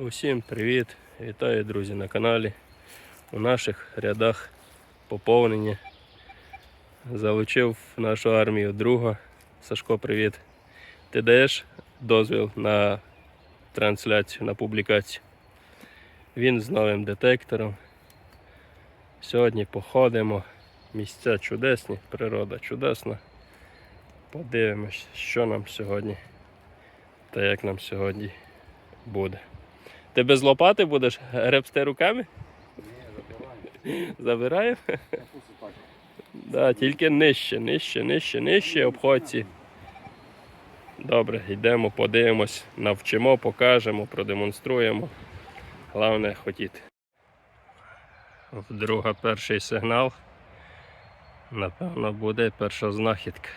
Усім привіт! Вітаю друзі на каналі. У наших рядах поповнення. Залучив нашу армію друга. Сашко, привіт. Ти даєш дозвіл на трансляцію, на публікацію. Він з новим детектором. Сьогодні походимо. Місця чудесні, природа чудесна. Подивимось, що нам сьогодні та як нам сьогодні буде. Ти без лопати будеш гребсти руками? Ні, Забираємо? Да, тільки нижче, нижче, нижче, нижче обходці. Добре, йдемо, подивимось, навчимо, покажемо, продемонструємо. Головне хотіти. Вдруга перший сигнал. Напевно, буде перша знахідка.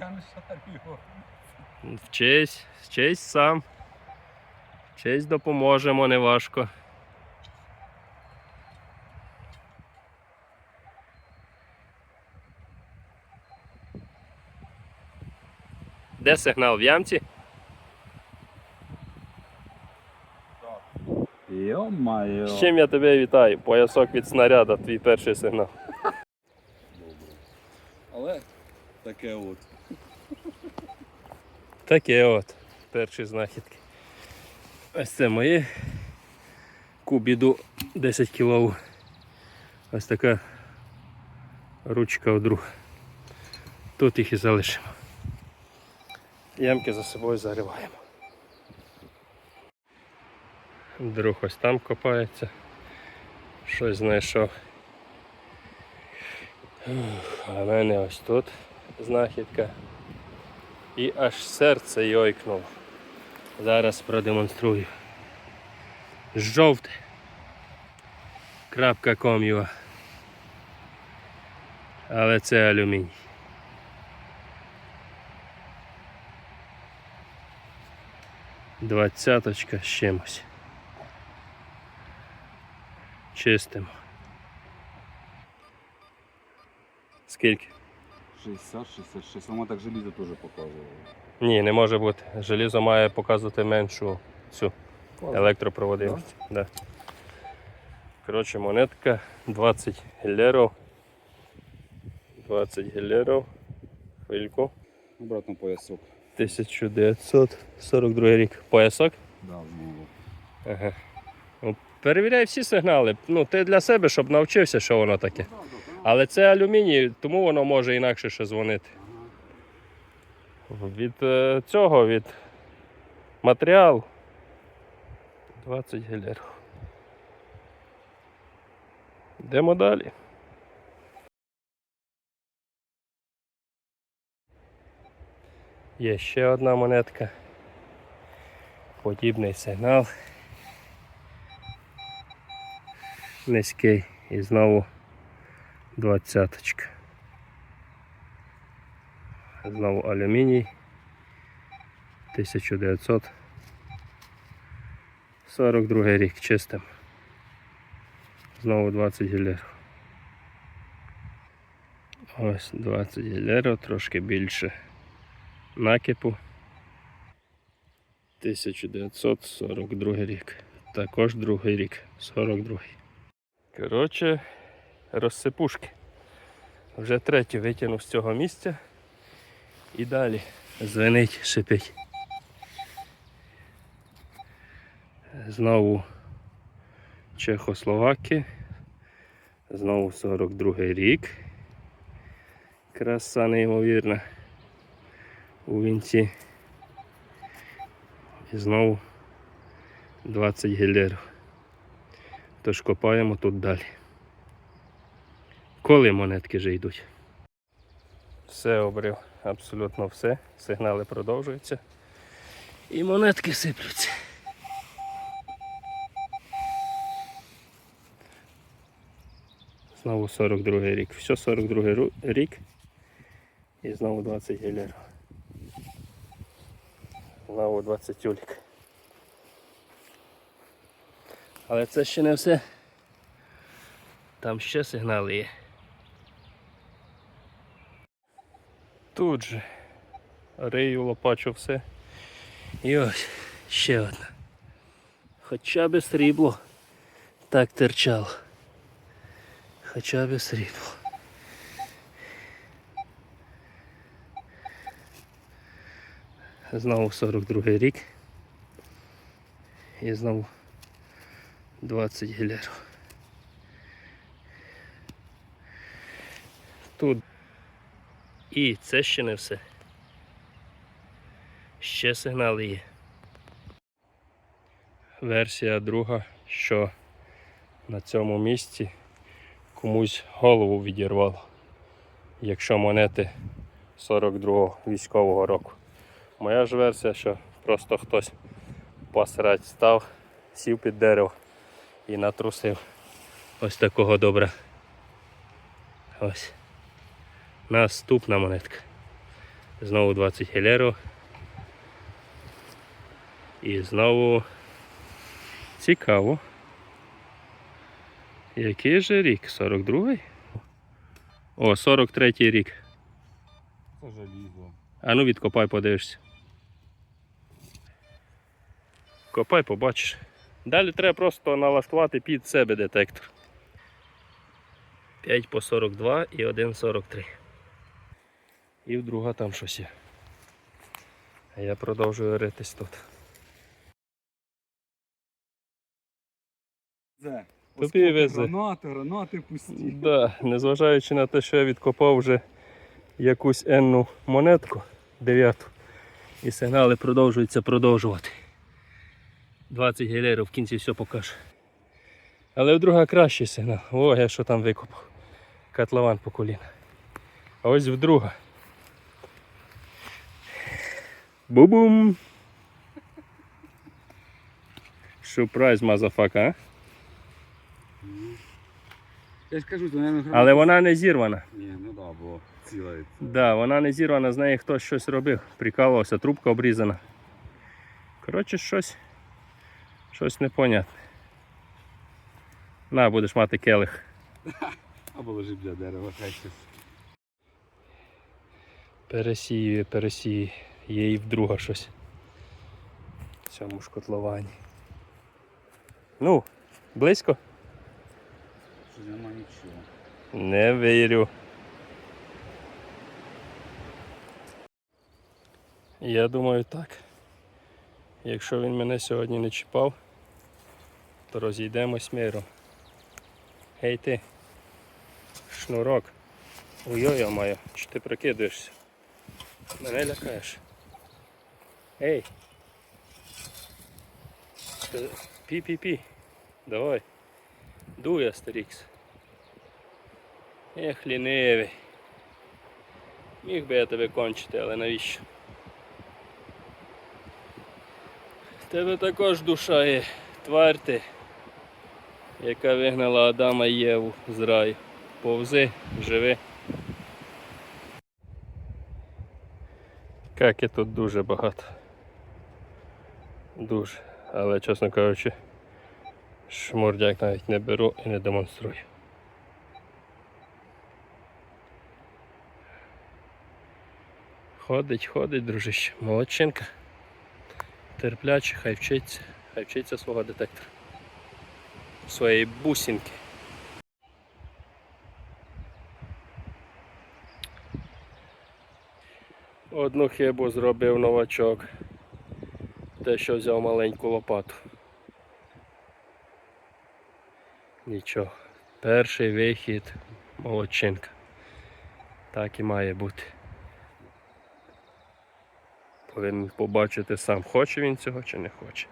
Я не шарю. Вчись, вчись сам. Вчись допоможемо, неважко. Де сигнал в ямці? Йо-моє. З чим я тебе вітаю? Поясок від снаряда, твій перший сигнал. Але таке от. Таке от. Перші знахідки. Ось це мої. Кубіду 10 кг. Ось така ручка вдруг. Тут їх і залишимо. Ямки за собою зариваємо. Друг ось там копається. Щось знайшов. А мене ось тут знахідка. І аж серце йойкнуло. Зараз продемонструю. Жовте. Крапка ком'юа. Але це алюміній. Двадцяточка з чимось. Чистимо. Скільки? 60, 66. Воно так желізо теж показувало. Ні, не може бути. Желізо має показувати меншу цю електропроводимість. Да. Коротше, монетка 20 гелерів. 20 гелерів. Хвильку. Обратно поясок. 1942 рік. Поясок? Да. Ага. Ну, перевіряй всі сигнали. Ну, ти для себе, щоб навчився, що воно таке. Але це алюміній, тому воно може інакше ще дзвонити. Від е, цього, від матеріалу 20 гелерів. Йдемо далі. Є ще одна монетка. Подібний сигнал. Низький і знову двадцяточка. Знову алюміній. 1942 рік чистим. Знову 20 гілерів. Ось 20 гілерів, трошки більше накипу. 1942 рік. Також другий рік. 42. Коротше, розсипушки. Вже третю витягнув з цього місця. І далі звенить, шипить. Знову Чехословаки. Знову 42 рік. Краса неймовірна. У вінці. І знову 20 гілерів. Тож копаємо тут далі. Коли монетки вже йдуть? Все обрив, абсолютно все. Сигнали продовжуються. І монетки сиплються. Знову 42 рік. Все 42 рік. І знову 20 гілерів. Знову 20 тюлік. Але це ще не все. Там ще сигнали є. Тут же рию, лопачу все. І ось ще одна. Хоча би срібло так терчало. Хоча би срібло. Знову 42 рік. І знову 20 гілярів. Тут. І це ще не все. Ще сигнали є. Версія друга, що на цьому місці комусь голову відірвало. Якщо монети 42-го військового року. Моя ж версія, що просто хтось посрать став, сів під дерево і натрусив ось такого добра. Ось. Наступна монетка. Знову 20 гелерів. І знову цікаво. Який же рік? 42-й? О, 43-й рік. Це желізо. А ну відкопай, подивишся. Копай, побачиш. Далі треба просто налаштувати під себе детектор. 5 по 42 і 1,43. І вдруга там щось є. А я продовжую ритись тут. Це. Тобі везе. Гранати, гранати пусті. Да, незважаючи на те, що я відкопав вже якусь енну монетку, дев'яту, і сигнали продовжуються продовжувати. 20 гелерів в кінці все покаже. Але вдруга кращий сигнал. О, я що там викопав. Котлован по коліна. А ось вдруга. Бу-бум! Сюрприз, мазафака, а? Я ж кажу, це, мабуть, Але вона не зірвана. Ні, ну да, бо ціла. і- Да, вона не зірвана, з неї хтось щось робив, прикалувався, трубка обрізана. Коротше, щось. Щось непонятне. На, будеш мати келих. Або лежить для дерева, хай щось. Пересіює, пересіює. Є і вдруга щось. В цьому ж котловані. Ну, близько? Нема нічого. Не вірю. Я думаю так. Якщо він мене сьогодні не чіпав, то розійдемось миром. Гей ти. Шнурок. Ой-ой, я маю, чи ти прикидуєшся? Мене лякаєш. Ти- Пі-пі-пі. Давай. Дуй, Астерікс. Ех, лінивий. Міг би я тебе кончити, але навіщо? Тебе також душа є, тварь ти, яка вигнала Адама і Єву з раю. Повзи, живи. Каки тут дуже багато. Дуже. Але, чесно кажучи, шмурдяк навіть не беру і не демонструю. Ходить, ходить, дружище. Молодчинка. Терпляче, хай вчиться. Хай вчиться свого детектора. Своєї бусинки. Одну хибу зробив новачок. Те, що взяв маленьку лопату. Нічого. Перший вихід молодчинка. Так і має бути. Повинен побачити сам, хоче він цього чи не хоче.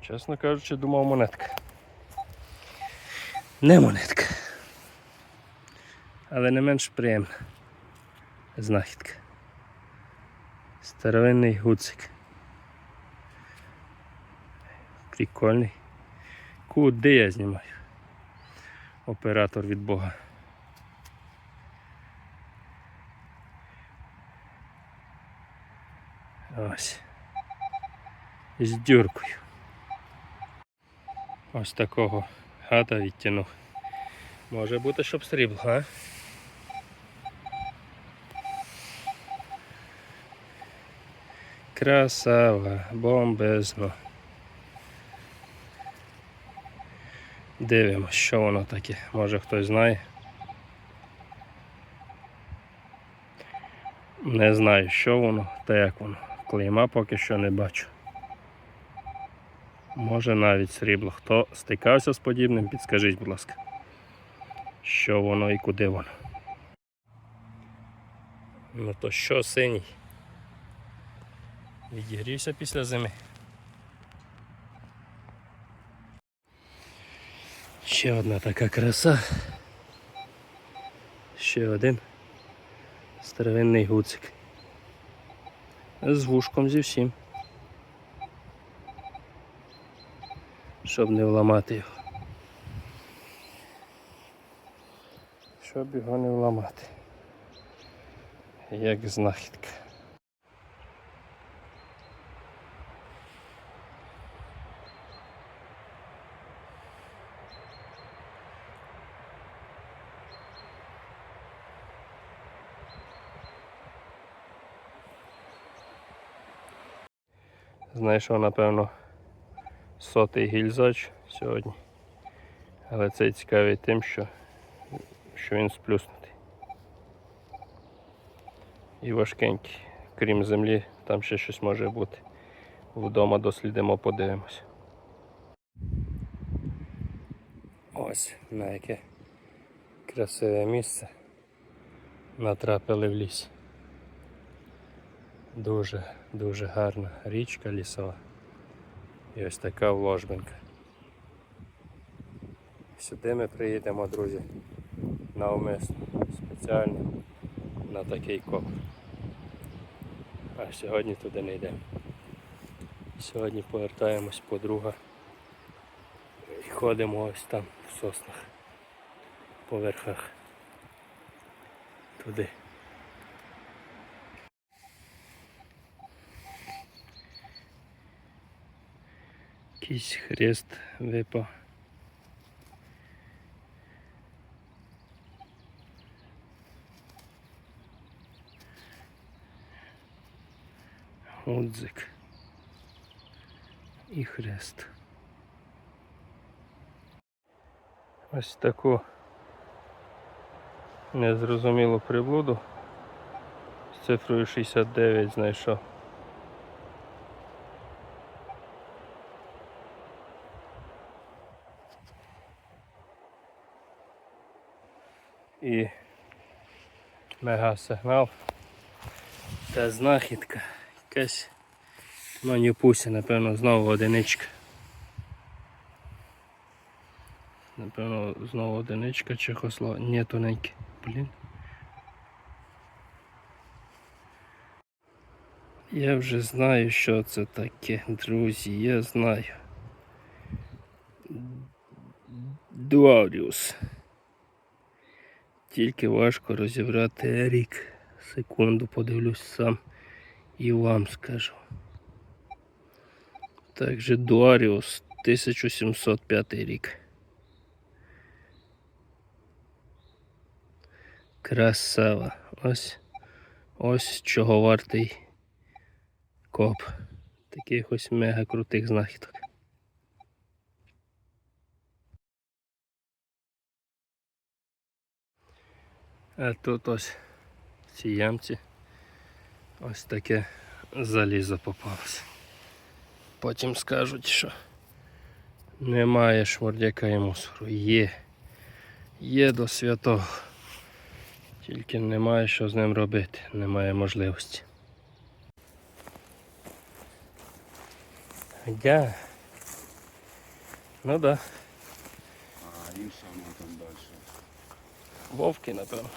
Чесно кажучи, думав монетка. Не монетка. Але не менш приємна знахідка. Старовинний гуцик. Прикольний. Куди я знімаю? Оператор від Бога. Ось. З дюркою. Ось такого гада відтягнув. Може бути, щоб срібло, а? Красава, бомбезно. Дивимось, що воно таке. Може хтось знає. Не знаю, що воно та як воно. Клейма поки що не бачу. Може навіть срібло. Хто стикався з подібним, підскажіть, будь ласка, що воно і куди воно. Ну то що, синій? Відігрівся після зими. Ще одна така краса. Ще один старовинний гуцик. З вушком зі всім. Щоб не вламати його. Щоб його не вламати. Як знахідка. Знайшов, напевно, сотий гільзач сьогодні. Але цей цікавий тим, що, що він сплюснутий. І важкенький. Крім землі, там ще щось може бути. Вдома дослідимо, подивимось. Ось на яке красиве місце натрапили в ліс. Дуже, дуже гарна річка лісова. І ось така вложбинка. Сюди ми приїдемо, друзі, навмисно, спеціально на такий коп. А сьогодні туди не йдемо. Сьогодні повертаємось по друга і ходимо ось там в соснах, по верхах. Туди. Якийсь хрест випав. Гудзик і хрест. Ось таку незрозумілу приблуду з цифрою 69 знайшов. І мегасигнал та знахідка. Якась манюпуся, напевно, знову одиничка. Напевно, знову одиничка Чехослова. Ні, тоненькі. Блін. Я вже знаю, що це таке, друзі, я знаю. Дуаріус. Тільки важко розібрати рік. Секунду подивлюсь сам і вам скажу. Также Дуаріус 1705 рік. Красава. Ось ось чого вартий коп. Таких ось мега крутих знахідок. А тут ось в цій ямці ось таке залізо попалося. Потім скажуть, що немає шмурдяка і мусору. Є. Є до святого. Тільки немає що з ним робити, немає можливості. Я. Ну да. А воно там далі. Вовки, напевно.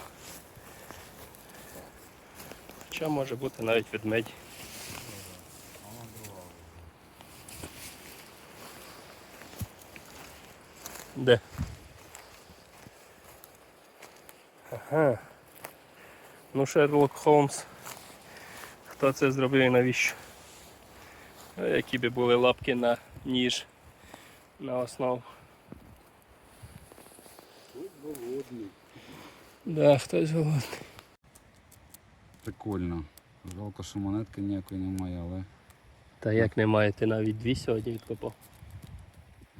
Хоча може бути навіть ведмедь. Де? Ага. Ну, Шерлок Холмс. Хто це зробив і навіщо? Які би були лапки на ніж на основу. Голодний. Да, хтось голодний. Прикольно. Жалко, що монетки ніякої немає, але. Та як немає, ти навіть дві сьогодні відкопав,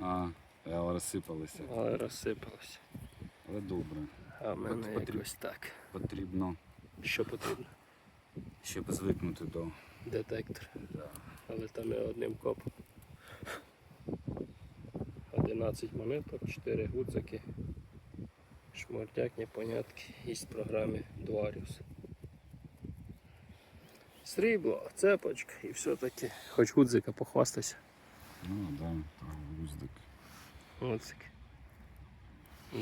А, але розсипалися. але розсипалося. Але добре. А в мене потрібно. якось так. Потрібно, Що потрібно? щоб звикнути до. Детектор. Да. Але там я одним копом. 11 монеток, 4 гудзики, шмурдяк, непонятки, є в програмі Дуаріус. Срібло, цепочка і все таки. Хоч гудзика похвастайся. Ну, да, гуздик. Гудзик.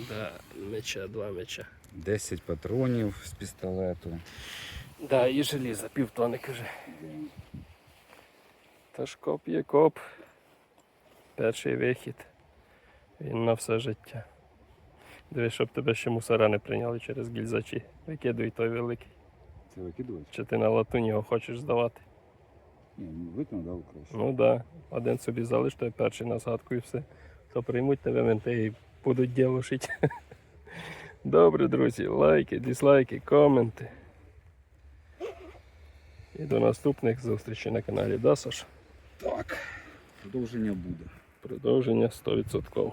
Да, меча, два меча. 10 патронів з пістолету. Да, і желіза, півтони каже. Тож коп є коп. Перший вихід. Він на все життя. Дивись, щоб тебе ще мусора не прийняли через гільзачі. Викидуй той великий. Це викидувати? Чи ти на латуні його хочеш здавати? Ні, ну, викинув, дав краще. Ну так. Да. Один собі залиш, той перший на згадку і все. То приймуть тебе менти і будуть ділушити. Добре, друзі, лайки, дизлайки, коменти. І до наступних зустрічей на каналі Да, Саш? Так, продовження буде. Продовження 100%.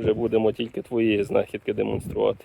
Вже будемо тільки твої знахідки демонструвати.